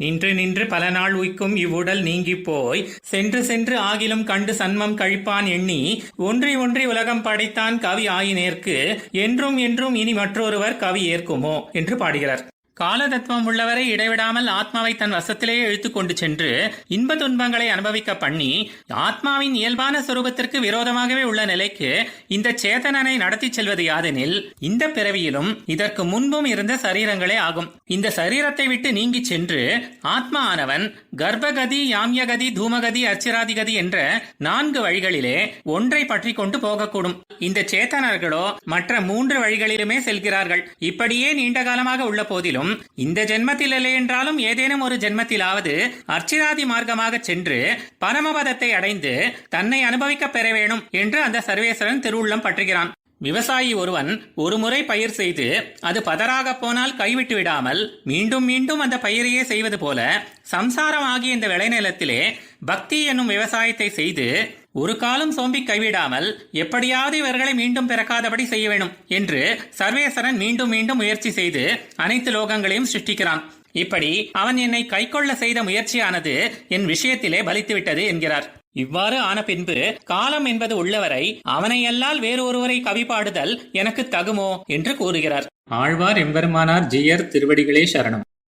நின்று நின்று பல நாள் உய்க்கும் இவ்வுடல் நீங்கிப் போய் சென்று சென்று ஆகிலும் கண்டு சன்மம் கழிப்பான் எண்ணி ஒன்றி ஒன்றி உலகம் படைத்தான் கவி ஆயினேற்கு என்றும் என்றும் இனி மற்றொருவர் கவி ஏற்குமோ? என்று பாடுகிறார். காலதத்துவம் உள்ளவரை இடைவிடாமல் ஆத்மாவை தன் வசத்திலேயே இழுத்துக்கொண்டு சென்று இன்ப துன்பங்களை அனுபவிக்க பண்ணி ஆத்மாவின் இயல்பான சுரூபத்திற்கு விரோதமாகவே உள்ள நிலைக்கு இந்த சேதனனை நடத்தி செல்வது யாதெனில் இந்த பிறவியிலும் இதற்கு முன்பும் இருந்த சரீரங்களே ஆகும். இந்த சரீரத்தை விட்டு நீங்கிச் சென்று ஆத்மா ஆனவன் கர்ப்பகதி யாம்யகதி தூமகதி அர்ச்சிராதிகதி என்ற நான்கு வழிகளிலே ஒன்றை பற்றி கொண்டு போகக்கூடும். இந்த சேத்தனர்களோ மற்ற மூன்று வழிகளிலுமே செல்கிறார்கள். இப்படியே நீண்ட காலமாக உள்ள போதிலும் இந்த ஜென்மத்தில் இல்லை என்றாலும் ஏதேனும் ஒரு ஜென்மத்திலாவது அர்ச்சிராதி மார்க்கமாக சென்று பரமபதத்தை அடைந்து தன்னை அனுபவிக்க பெற வேணும் என்று அந்த சர்வேஸ்வரன் திருவுள்ளம் பற்றுகிறான். விவசாயி ஒருவன் ஒரு முறை பயிர் செய்து அது பதறாக போனால் கைவிட்டு விடாமல் மீண்டும் மீண்டும் அந்த பயிரையே செய்வது போல சம்சாரம் ஆகிய இந்த விளைநிலத்திலே பக்தி என்னும் விவசாயத்தை செய்து ஒரு காலம் சோம்பி கைவிடாமல் எப்படியாவது இவர்களை மீண்டும் பிறக்காதபடி செய்ய வேணும் என்று சர்வேசரன் மீண்டும் மீண்டும் முயற்சி செய்து அனைத்து லோகங்களையும் சிருஷ்டிக்கிறான். இப்படி அவன் என்னை கைக்கொள்ள செய்த முயற்சியானது என் விஷயத்திலே பலித்துவிட்டது என்கிறார். இவ்வாறு ஆன பின்பு காலம் என்பது உள்ளவரை அவனை அல்லால் வேறு ஒருவரை கவி பாடுதல் எனக்கு தகுமோ என்று கூறுகிறார். ஆழ்வார் எம்பெருமானார் ஜியர் திருவடிகளே சரணம்.